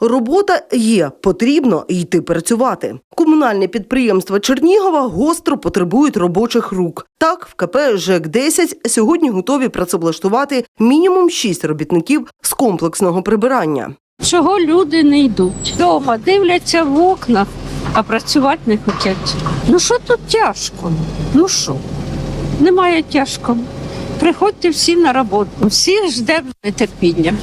Робота є, потрібно йти працювати. Комунальні підприємства Чернігова гостро потребують робочих рук. Так, в КП ЖЕК 10 сьогодні готові працевлаштувати мінімум 6 робітників з комплексного прибирання. Чого люди не йдуть? Дома дивляться в окна, а працювати не хочуть. Ну що тут тяжко? Ну що? Немає тяжко. Приходьте всі на роботу, всі ждемо з нетерпінням.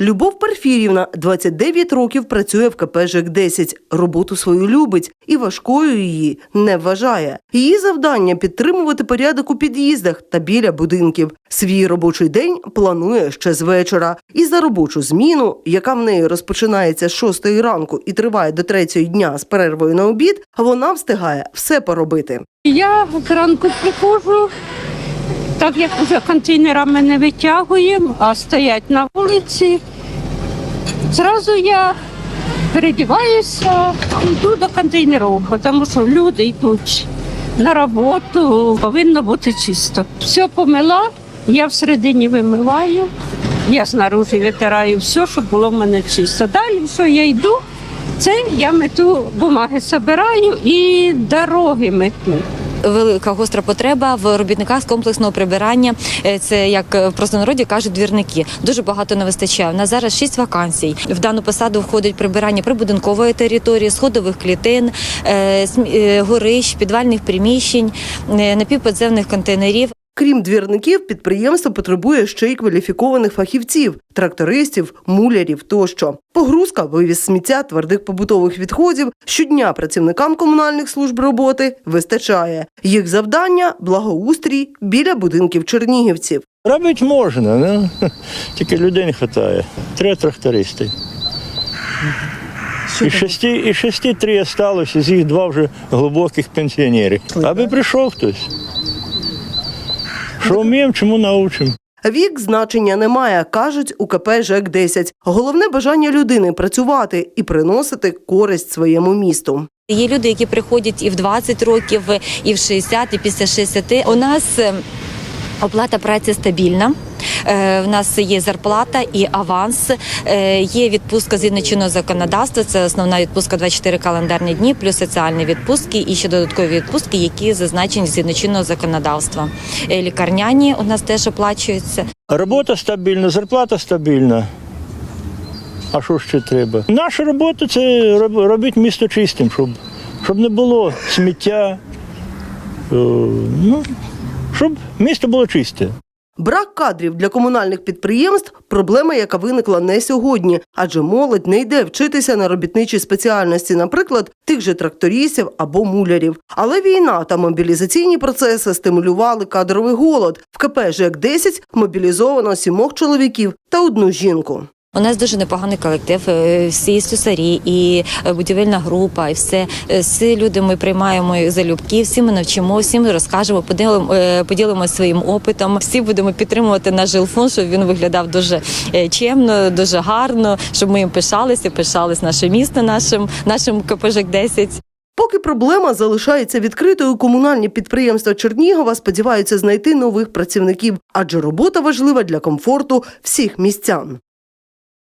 Любов Перфірівна 29 років працює в КП ЖЕК 10. Роботу свою любить і важкою її не вважає. Її завдання підтримувати порядок у під'їздах та біля будинків. Свій робочий день планує ще з вечора. І за робочу зміну, яка в неї розпочинається з 6 ранку і триває до 3 дня з перервою на обід, вона встигає все поробити. Я зранку приходжу, так як вже контейнерами не витягуємо, а стоять на вулиці. Зразу я передіваюся, йду до контейнерів, тому що люди йдуть на роботу, повинно бути чисто. Все помила, я всередині вимиваю, я знаружи витираю все, щоб було в мене чисто. Далі, що я йду, це я мету бумаги збираю і дороги мету. Велика гостра потреба в робітниках з комплексного прибирання. Е, Це як в простонароді кажуть двірники. Дуже багато не вистачає. У нас зараз шість вакансій. В дану посаду входить прибирання прибудинкової території, сходових клітин, е, е, горищ, підвальних приміщень, е, напівподземних контейнерів. Крім двірників, підприємство потребує ще й кваліфікованих фахівців, трактористів, мулярів тощо. Погрузка, вивіз сміття, твердих побутових відходів щодня працівникам комунальних служб роботи вистачає. Їх завдання благоустрій біля будинків чернігівців. Робити можна, ну, тільки людей не вистачає. Три трактористи. І шести, і шести три залишилося, з їх два вже глибоких пенсіонерів. Аби прийшов хтось. Що вміємо, чому научимо. Вік значення немає, кажуть у КП ЖЕК 10. Головне бажання людини працювати і приносити користь своєму місту. Є люди, які приходять і в 20 років, і в 60, і після 60. У нас е, оплата праці стабільна. Е, В нас є зарплата і аванс, Е, є відпустка згідно чинного законодавства. Це основна відпустка 24 календарні дні, плюс соціальні відпустки і ще додаткові відпустки, які зазначені згідно чинного законодавства. Е, Лікарняні у нас теж оплачуються. Робота стабільна, зарплата стабільна. А що ще треба? Наша робота це робити місто чистим, щоб, щоб не було сміття. Ну, щоб місто було чисте. Брак кадрів для комунальних підприємств проблема, яка виникла не сьогодні, адже молодь не йде вчитися на робітничі спеціальності, наприклад, тих же трактористів або мулярів. Але війна та мобілізаційні процеси стимулювали кадровий голод. В КП ЖЕК 10 мобілізовано сімох чоловіків та одну жінку. У нас дуже непоганий колектив, е, всі слюсарі, і е, будівельна група, і все. Е, Всі люди ми приймаємо залюбки, всі ми навчимо, всі ми розкажемо, поділимо, поділимося своїм опитом. Всі будемо підтримувати наш жилфонд, щоб він виглядав дуже чемно, дуже гарно, щоб ми їм пишалися, пишались наше місто, нашим нашим КПЖК 10. Поки проблема залишається відкритою, комунальні підприємства Чернігова сподіваються знайти нових працівників, адже робота важлива для комфорту всіх містян.